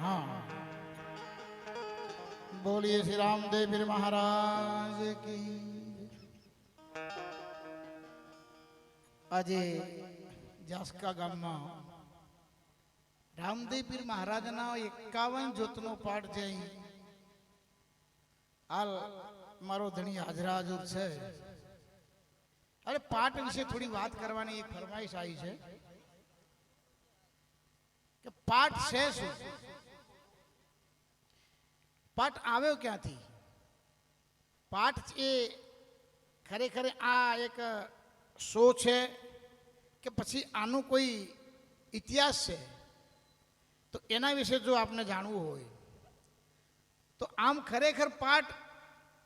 હા બોલીએ શ્રી રામદેવ પીર મહારાજ કી આજે જાસકા ગામમાં રામદેવ પીર મહારાજના એકાવન જોતનો પાઠ છે હાલ મારો ધણી હાજરા હાજર છે અરે પાઠ વિશે થોડી વાત કરવાની એક ફરમાઈશ આવી છે કે પાઠ છે શું પાઠ આવ્યો ક્યાંથી? પાઠ એ ખરેખર આ એક શો છે કે પછી આનું કોઈ ઇતિહાસ છે? તો એના વિશે જો આપને જાણવું હોય, તો આમ ખરેખર પાઠ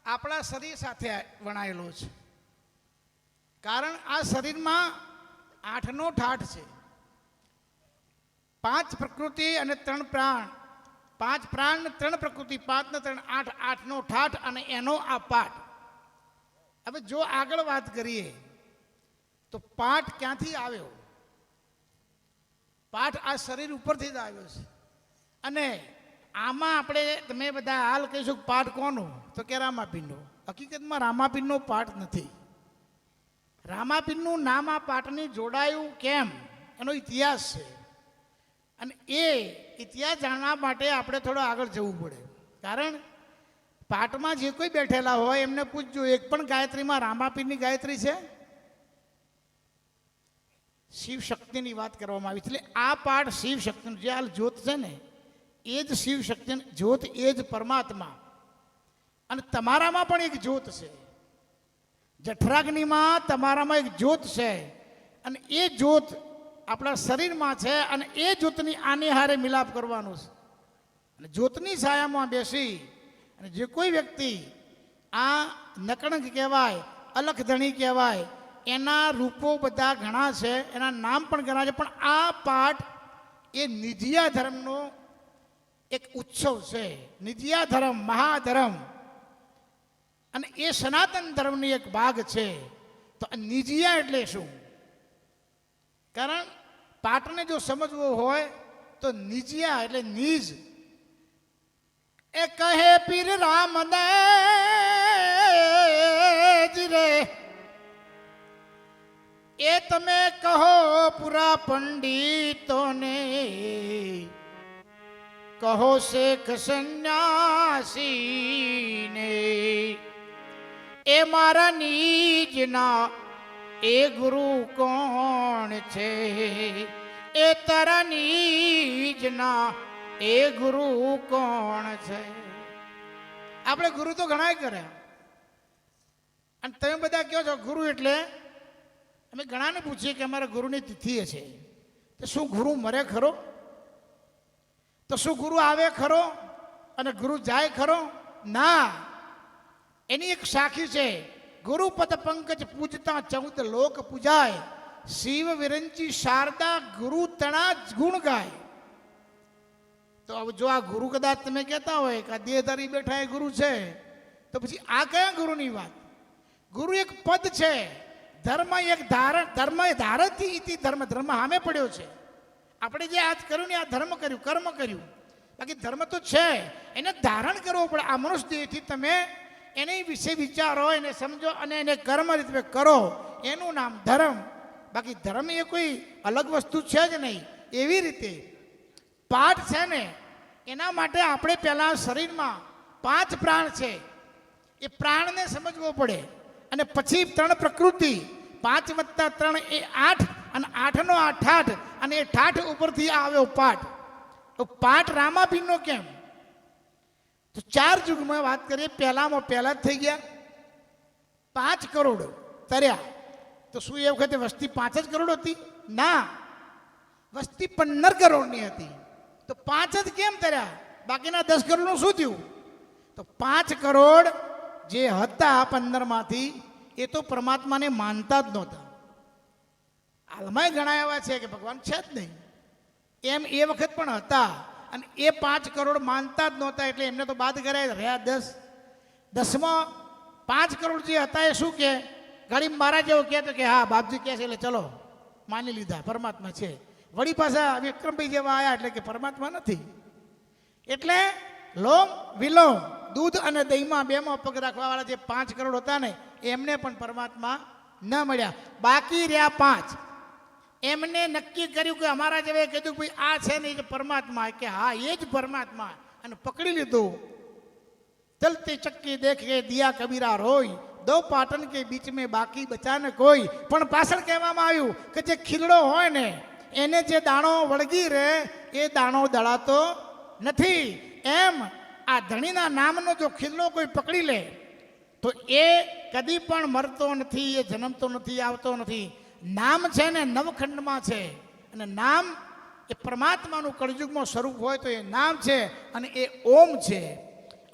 આપણા શરીર સાથે વણાયેલો છે. કારણ આ શરીરમાં આઠનો ઠાઠ છે. પાંચ પ્રકૃતિ અને ત્રણ પ્રાણ પાંચ પ્રાણ, ત્રણ પ્રકૃતિ પાંચ, ને ત્રણ આઠ આઠનો ઠાઠ અને એનો આ પાઠ. હવે જો આગળ વાત કરીએ, તો પાઠ ક્યાંથી આવ્યો? પાઠ આ શરીર ઉપરથી જ આવ્યો છે. અને આમાં આપણે, તમે બધા હાલ કહીશું પાઠ કોનો? તો કે રામાપીરનો હકીકતમાં રામાપીરનો પાઠ નથી. રામાપીરનું નામ આ પાઠની જોડાયું કેમ? એનો ઇતિહાસ છે. અને એ ઇતિહાસ જાણવા માટે આપણે થોડો આગળ જવું પડે. કારણ પાઠમાં જે કોઈ બેઠેલા હોય એમને પૂછજો, એક પણ ગાયત્રીમાં રામાપીરની ગાયત્રી છે? શિવ શક્તિની વાત કરવામાં આવી. એટલે આ પાઠ શિવ શક્તિનું, જે હાલ જ્યોત છે ને, એ જ શિવ શક્તિ જ્યોત એ જ પરમાત્મા. અને તમારામાં પણ એક જ્યોત છે. જઠરાગ્નિમાં તમારામાં એક જ્યોત છે. અને એ જ્યોત આપણા શરીરમાં છે અને એ જ્યોતની આની હારે મિલાપ કરવાનો છે. અને જ્યોતની છાયામાં બેસી અને જે કોઈ વ્યક્તિ આ નકણક કહેવાય, અલખધણી કહેવાય, એના રૂપો બધા ઘણા છે, એના નામ પણ ઘણા છે, પણ આ પાઠ એ નિધિયા ધર્મનો એક ઉત્સવ છે. નિધિયા ધર્મ, મહાધર્મ. અને એ સનાતન ધર્મની એક ભાગ છે. તો આ નિજિયા એટલે શું? કારણ પાઠને જો સમજવો હોય તો નિજિયા એટલે નિજ. એ કહે પીર રામદેજ રે. એ તમે કહો પૂરા પંડિતોને. કહો શેખ સંન્યાસીને. એ મારા નીજના એ ગુરુ કોણ છે? એ જ ના એ ગુરુ કોણ છે? આપણે ગુરુ તો ઘણાય કર્યા. અને તમે બધા કહો છો ગુરુ એટલે? અમે ઘણાને પૂછીએ કે અમારા ગુરુની તિથિ છે. તો શું ગુરુ મરે ખરો? તો શું ગુરુ આવે ખરો? અને ગુરુ જાય ખરો? ના. એની એક સાખી છે. ગુરુપદ પંકજ પૂજતા ચૌદ લોક પૂજાય. શિવ વિરંચી શારદા ગુરુ તણા ગુણ ગાય. તો હવે જો આ ગુરુ કદાચ તમે કહેતા હોય કે આ દેહધારી બેઠા એ ગુરુ છે, તો પછી આ કયા ગુરુની વાત? ગુરુ એક પદ છે, ધર્મ એક ધારણ ધર્મ એ ધારથી ઇતિ ધર્મ ધર્મ સામે પડ્યો છે. આપણે જે આજ કર્યું ને આ ધર્મ કર્યું, કર્મ કર્યું. બાકી ધર્મ તો છે, એને ધારણ કરવો પડે. આ મનુષ્ય દેહથી તમે એની વિશે વિચારો, એને સમજો અને એને કર્મ રીતે કરો. એનું નામ ધર્મ. બાકી ધર્મ એ કોઈ અલગ વસ્તુ છે જ નહીં. એવી રીતે પાઠ છે ને, એના માટે આપણે પહેલાં શરીરમાં પાંચ પ્રાણ છે. એ પ્રાણને સમજવો પડે. અને પછી ત્રણ પ્રકૃતિ. પાંચ વત્તા ત્રણ એ આઠ અને આઠનો આ ઠાઠ. અને એ ઠાઠ ઉપરથી આવ્યો પાઠ. તો પાઠ રામાભીનો કેમ? તો ચાર યુગમાં વાત કરીએ, પહેલામાં પહેલા જ થઈ ગયા. પાંચ કરોડ તર્યા. તો શું એ વખતે વસ્તી પાંચ જ કરોડ હતી? ના. વસ્તી પંદર કરોડની હતી. તો પાંચ જ કેમ તર્યા? બાકીના દસ કરોડનું શું થયું? તો પાંચ કરોડ જે હતા પંદરમાંથી, એ તો પરમાત્માને માનતા જ નહોતા. હાલમાં ઘણા એવા છે કે ભગવાન છે જ નહીં. એમ એ વખત પણ હતા. અને એ પાંચ કરોડ માનતા જ નહોતા એટલે એમને તો બાદ કરાય રહ્યા દસ. દસમાં પાંચ કરોડ જે હતા એ શું કે? ગરીબ મારા જેવો કહેતો કે, હા, બાપજી કહે છે, એટલે ચલો, માની લીધા, પરમાત્મા છે. વળી પાછા વિક્રમભાઈ જેવા આવ્યા એટલે કે પરમાત્મા નથી. એટલે લોમ, વિલોમ, દૂધ અને દહીંમાં બેમાં પગ રાખવાવાળા જે પાંચ કરોડ હતા ને, એમને પણ પરમાત્મા ન મળ્યા. બાકી રહ્યા પાંચ. એમને નક્કી કર્યું કે અમારા જેવે કીધું ભાઈ આ છે ને એ જ પરમાત્મા કે હા, એ જ પરમાત્મા અને પકડી લીધું. ચલતી ચક્કી દેખ કે દિયા કબીરા રોય. દો પાટણ કે બીચ મેં બાકી બચાને કોઈ. પણ પાછળ કહેવામાં આવ્યું કે જે ખીલડો હોય ને, એને જે દાણો વળગી રહે, એ દાણો દળાતો નથી. એમ આ ધણીના નામનો જો ખીલડો કોઈ પકડી લે, તો એ કદી પણ મરતો નથી, એ જન્મતો નથી, આવતો નથી. નામ છે ને નવખંડમાં છે. અને નામ એ પરમાત્માનું કળયુગમાં સ્વરૂપ હોય તો એ નામ છે અને એ ઓમ છે.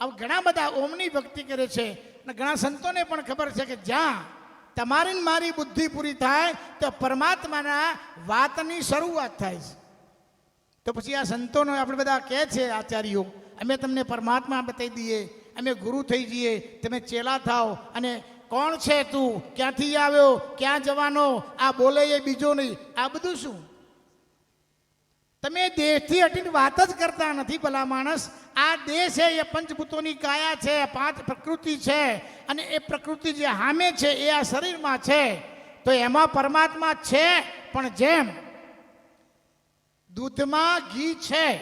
આવા ઘણા બધા ઓમની ભક્તિ કરે છે. અને ઘણા સંતોને પણ ખબર છે કે જ્યાં તમારી મારી બુદ્ધિ પૂરી થાય, તો પરમાત્માના વાતની શરૂઆત થાય છે. તો પછી આ સંતોનો આપણે બધા કહે છે આચાર્યો, અમે તમને પરમાત્મા બતાવી દઈએ, અમે ગુરુ થઈ જઈએ, તમે ચેલા થાઓ, અને કોણ છે તું? ક્યાંથી આવ્યો? ક્યાં જવાનો? આ બોલે એ બીજો નહીં. આ બધું શું? તમે દેહથી હટીને વાત જ કરતા નથી ભલા માણસ. આ દેહ છે, એ પંચભૂતોની કાયા છે પાંચ પ્રકૃતિ છે. અને એ પ્રકૃતિ જે હામે છે, એ આ શરીરમાં છે. તો એમાં પરમાત્મા છે, પણ જેમ? દૂધમાં ઘી છે.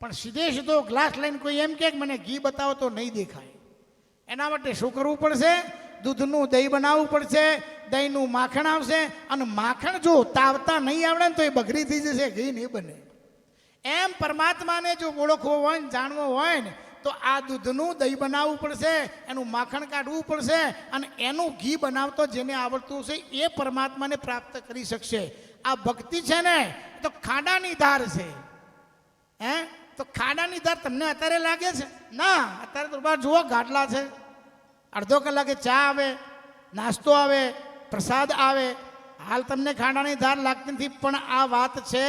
પણ સીધે સીધો ગ્લાસ લઈને કોઈ એમ કે મને ઘી બતાવો તો નહીં દેખાય. એના માટે શું કરવું પડશે? દૂધનું દહીં બનાવવું પડશે, દહીંનું માખણ આવશે, અને માખણ જો તાવતા નહીં આવડે ને તો એ બગડી થઈ જશે, ઘી નહીં બને. એમ પરમાત્માને જો ઓળખવો હોય ને જાણવો હોય ને, તો આ દૂધનું દહીં બનાવવું પડશે, એનું માખણ કાઢવું પડશે, અને એનું ઘી બનાવતો જેને આવડતું હશે એ પરમાત્માને પ્રાપ્ત કરી શકશે. આ ભક્તિ છે ને તો ખાડાની ધાર છે. હે? તો ખાડાની ધાર તમને અત્યારે લાગે છે? ના, અત્યારે તો બાર જુઓ, ગાટલા છે. અડધો કલાકે ચા આવે, નાસ્તો આવે, પ્રસાદ આવે. હાલ તમને ખાંડાની ધાર લાગતી નથી, પણ આ વાત છે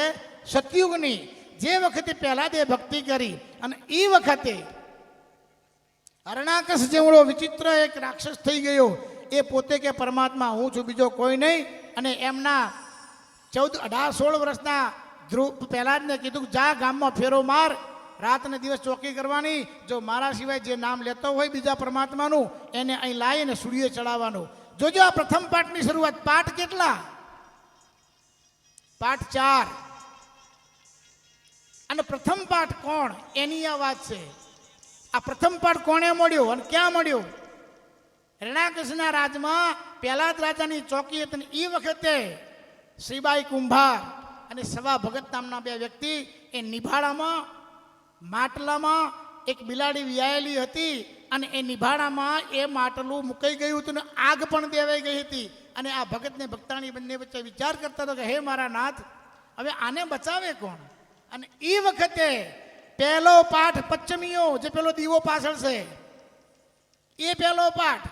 સતયુગની. જે વખતે પહેલા તે ભક્તિ કરી અને એ વખતે અરણાકસ જેવડો વિચિત્ર એક રાક્ષસ થઈ ગયો, એ પોતે કે પરમાત્મા હું છું, બીજો કોઈ નહીં. અને એમના ચૌદ અઢાર સોળ વર્ષના ધ્રુવ પ્રહલાદને કીધું જા ગામમાં ફેરો માર. રાત ને દિવસ ચોકી કરવાની. જો મારા સિવાય જે નામ લેતો હોય બીજા પરમાત્માનું, એને અહીં લાવીને સૂર્ય ચડાવવાનું. જોજો આ પ્રથમ પાઠની શરૂઆત. પાઠ કેટલા? પાઠ ચાર. અને પ્રથમ પાઠ કોણ? એની આ વાત છે. આ પ્રથમ પાઠ કોણે મળ્યો અને ક્યાં મળ્યો? રણાકૃષ્ણના રાજમાં પહેલા જ રાજાની ચોકી હતી એ વખતે શ્રીબાઈ કુંભાર અને સવા ભગત નામના બે વ્યક્તિ એ નિભાળામાં માટલામાં એક બિલાડી વ્યાયેલી હતી અને એ નિભાણામાં એ માટલું મુકાઈ ગયું હતું ને આગ પણ દેવાઈ ગઈ હતી. અને આ ભગતને ભક્તાણી બંને વચ્ચે વિચાર કરતા હતો કે, હે મારા નાથ, હવે આને બચાવે કોણ? અને એ વખતે પહેલો પાઠ પચ્ચમીઓ જે પેલો દીવો પાછળ છે, એ પહેલો પાઠ.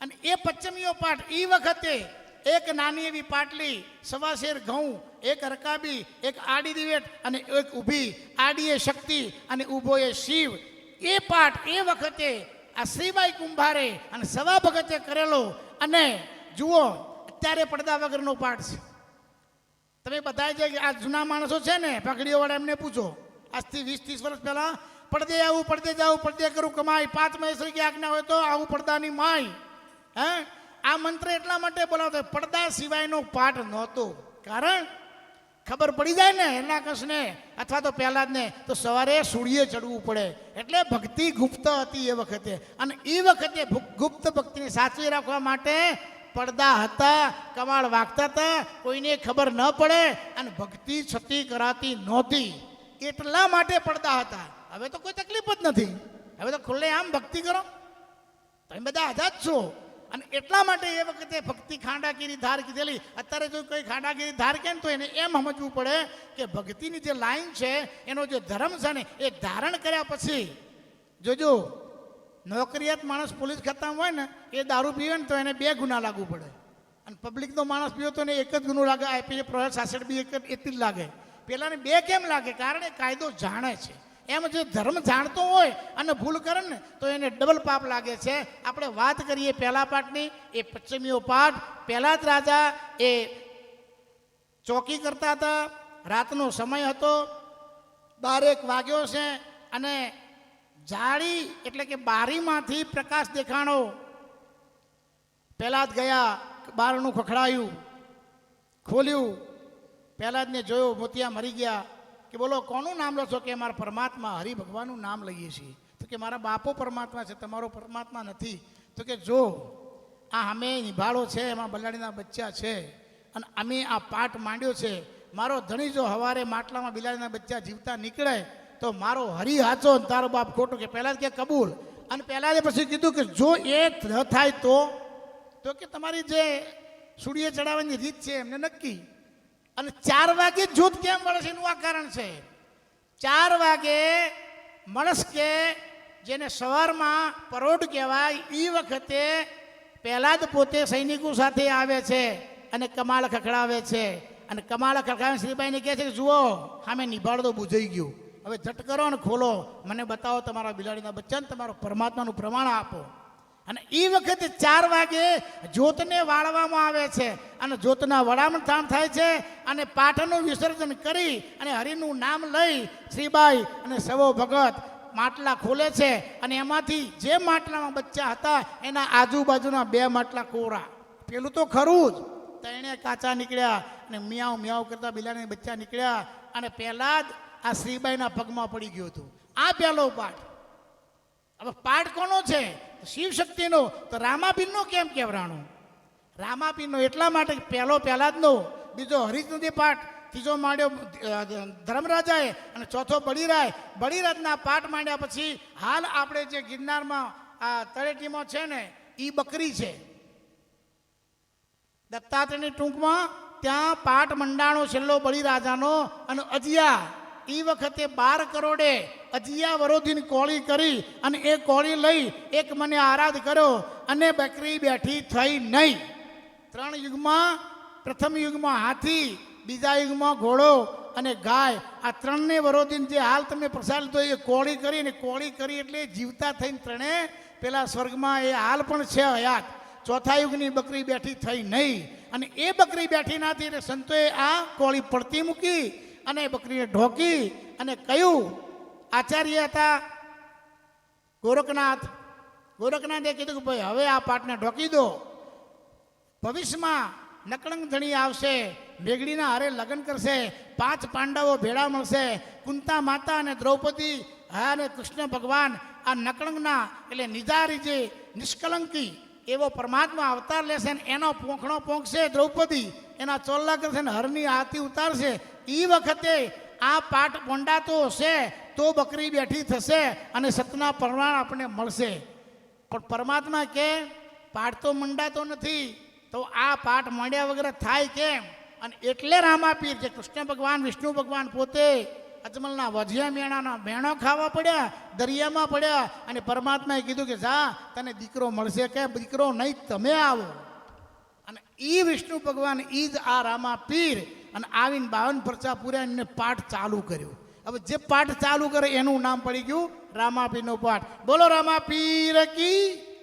અને એ પચ્ચમીઓ પાઠ એ વખતે એક નાની એવી પાટલી સવા શેર ઘઉં, એક રકાબી, એક આડી દિવેટ અને એક ઊભી આડીએ શક્તિ અને ઊભો એ શિવ. એ પાઠ એ વખતે આ શ્રીબાઈ કુંભારે અને સવા ભગતે કરેલો. અને જુઓ, અત્યારે પડદા વગરનો પાઠ છે. તમે બધા જે આ જૂના માણસો છે ને પગડીઓવાળા એમને પૂછો. આજથી વીસ ત્રીસ વર્ષ પહેલાં, પડદે આવું, પડદે જાવું, પડદે કરું કમાઈ પાંચ મહેશ્વરી આજ્ઞા હોય તો આવું પડદાની માય. હે? આ મંત્ર એટલા માટે બોલાવતો પડદા સિવાયનો પાઠ નહોતો. કારણ ખબર પડી જાય ને હિરણાકશને અથવા તો પહેલાં જ ને તો સવારે સૂર્ય ચડવું પડે. એટલે ભક્તિ ગુપ્ત હતી એ વખતે. અને એ વખતે ગુપ્ત ભક્તિને સાચવી રાખવા માટે પડદા હતા, કમાળ વાગતા હતા, કોઈને ખબર ન પડે, અને ભક્તિ છતી કરાતી નહોતી. એટલા માટે પડદા હતા. હવે તો કોઈ તકલીફ જ નથી. હવે તો ખુલ્લે આમ ભક્તિ કરો. તમે બધા આઝાદ છો. અને એટલા માટે એ વખતે ભક્તિ ખાંડાગીરી ધાર કીધેલી. અત્યારે જો કોઈ ખાંડાગીરી ધાર કે તો એને એમ સમજવું પડે કે ભક્તિની જે લાઈન છે, એનો જે ધર્મ છે ને, એ ધારણ કર્યા પછી જોજો, નોકરિયાત માણસ પોલીસ ખાતામાં હોય ને, એ દારૂ પીવે ને તો એને બે ગુના લાગુ પડે. અને પબ્લિકનો માણસ પીવો તો એને એક જ ગુનો લાગે, આઈપીએ પ્રોહેલ સાસેડ બી એક એટલી જ લાગે. પેલાને બે કેમ લાગે? કારણ એ કાયદો જાણે છે. એમ જે ધર્મ જાણતો હોય અને ભૂલ કરે ને, તો એને ડબલ પાપ લાગે છે. આપણે વાત કરીએ પહેલા પાઠની, એ પશ્ચિમીઓ પાઠ. પહેલા જ રાજા એ ચોકી કરતા હતા. રાતનો સમય હતો. બારેક વાગ્યો છે અને જાળી એટલે કે બારીમાંથી પ્રકાશ દેખાણો. પહેલા જ ગયા, બારણું ખખડાયું, ખોલ્યું. પહેલા જ ને જોયું મોતિયા મરી ગયા. કે બોલો, કોનું નામ લો છો કે મારા પરમાત્મા હરિ ભગવાનનું નામ લઈએ છીએ? તો કે મારા બાપો પરમાત્મા છે, તમારો પરમાત્મા નથી. તો કે જો, આ અમે નિભાળો છે, એમાં બલાડીના બચ્ચા છે, અને અમે આ પાઠ માંડ્યો છે, મારો ધણી જો હવારે માટલામાં બિલાડીના બચ્ચા જીવતા નીકળે, તો મારો હરી હાચો અને તારો બાપ ખોટો કે પહેલાં જ કે કબૂલ. અને પહેલાં પછી કીધું કે જો એ ન થાય તો? તો કે તમારી જે સૂર્ય ચડાવવાની રીત છે, એમને નક્કી. અને ચાર વાગે જૂથ કેમ મળે છે એનું આ કારણ છે. ચાર વાગે મણસ કે જેને સવારમાં પરોઢ કહેવાય એ વખતે પહેલાં જ પોતે સૈનિકો સાથે આવે છે અને કમાળ ખખડાવે છે. અને કમાળ ખખડાવે શ્રીભાઈને કહે છે કે, જુઓ, સામે નિભાળ તો બુજાઈ ગયું. હવે ઝટ કરો અને ખોલો. મને બતાવો તમારા બિલાડીના બચ્ચાને તમારો પરમાત્માનું પ્રમાણ આપો. અને એ વખતે ચાર વાગે જ્યોતને વાળવામાં આવે છે. અને જ્યોતના વડામણ ધામ થાય છે અને પાઠનું વિસર્જન કરી અને હરિનું નામ લઈ શ્રીબાઈ અને સવો ભગત માટલા ખોલે છે અને એમાંથી જે માટલામાં બચ્ચા હતા એના આજુબાજુના બે માટલા કોરા. પેલું તો ખરું જ. તેણે કાચા નીકળ્યા અને મિયાવ મિયાવ કરતા બિલાડીના બચ્ચા નીકળ્યા અને પહેલા જ આ શ્રીબાઈના પગમાં પડી ગયું હતું. આ પહેલો પાઠ. હવે પાઠ કોનો છે? શિવ શક્તિનો તો રામાબીનનો કેમ કહેવરાણું રામાપીરનો એટલા માટે પહેલો પહેલા જ નો, બીજો હરિચંદ્રી પાઠ, ત્રીજો માંડ્યો ધર્મરાજાએ, અને ચોથો બળીરાય. બળીરાજના પાઠ માંડ્યા પછી હાલ આપણે જે ગિરનારમાં આ તળેટીમાં છે ને એ બકરી છે. દત્તાત્રેયની ટૂંકમાં ત્યાં પાઠ મંડાણો છેલ્લો બળીરાજાનો અને અજિયા એ વખતે બાર કરોડે અજિયા વરોધીની કોળી કરી અને એ કોળી લઈ એક મને આરાધ કર્યો અને બકરી બેઠી થઈ નહીં. ત્રણ યુગમાં, પ્રથમ યુગમાં હાથી, બીજા યુગમાં ઘોડો અને ગાય. આ ત્રણને વરોધીને જે હાલ તમે પ્રસાદ લીધો, એ કોળી કરી અને કોળી કરી એટલે જીવતા થઈને ત્રણે પેલા સ્વર્ગમાં એ હાલ પણ છે હયાત. ચોથા યુગની બકરી બેઠી થઈ નહીં. અને એ બકરી બેઠી નાથી એટલે સંતોએ આ કોળી પડતી મૂકી અને બકરીને ઢોકી અને કહ્યું, આચાર્ય હતા ગોરખનાથ. ગોરખનાથે કીધું કે, ભાઈ, હવે આ પાટને ઢોકી દો. ભવિષ્યમાં નકળંગ ધણી આવશે, મેઘડીના હારે લગ્ન કરશે, પાંચ પાંડવો ભેળા મળશે, કુંતા માતા અને દ્રૌપદી, હા અને કૃષ્ણ ભગવાન, આ નકળંગના એટલે નિજારી જે નિષ્કલંકી એવો પરમાત્મા અવતાર લેશે ને એનો પોંખણો પોંખશે દ્રૌપદી, એના ચોલ્લા કરશે ને હરની આરતી ઉતારશે એ વખતે આ પાઠ પોંડાતો હશે, તો બકરી બેઠી થશે અને સતના પ્રમાણ આપણને મળશે. પણ પરમાત્મા કે પાઠ તો મંડાતો નથી તો આ પાઠ માંડ્યા વગર થાય કેમ? અને એટલે રામાપીર જે કૃષ્ણ ભગવાન, વિષ્ણુ ભગવાન પોતે અજમલના વજિયા મેણાના મેણો ખાવા પડ્યા, દરિયામાં પડ્યા અને પરમાત્માએ કીધું કે, જા, તને દીકરો મળશે કે? દીકરો નહીં, તમે આવો. અને એ વિષ્ણુ ભગવાન એ જ આ રામાપીર અને આવીને બાવન પરચા પૂર્યા એને પાઠ ચાલુ કર્યો. હવે જે પાઠ ચાલુ કરે એનું નામ પડી ગયું રામાપીરનો પાઠ. બોલો, રામાપીર કી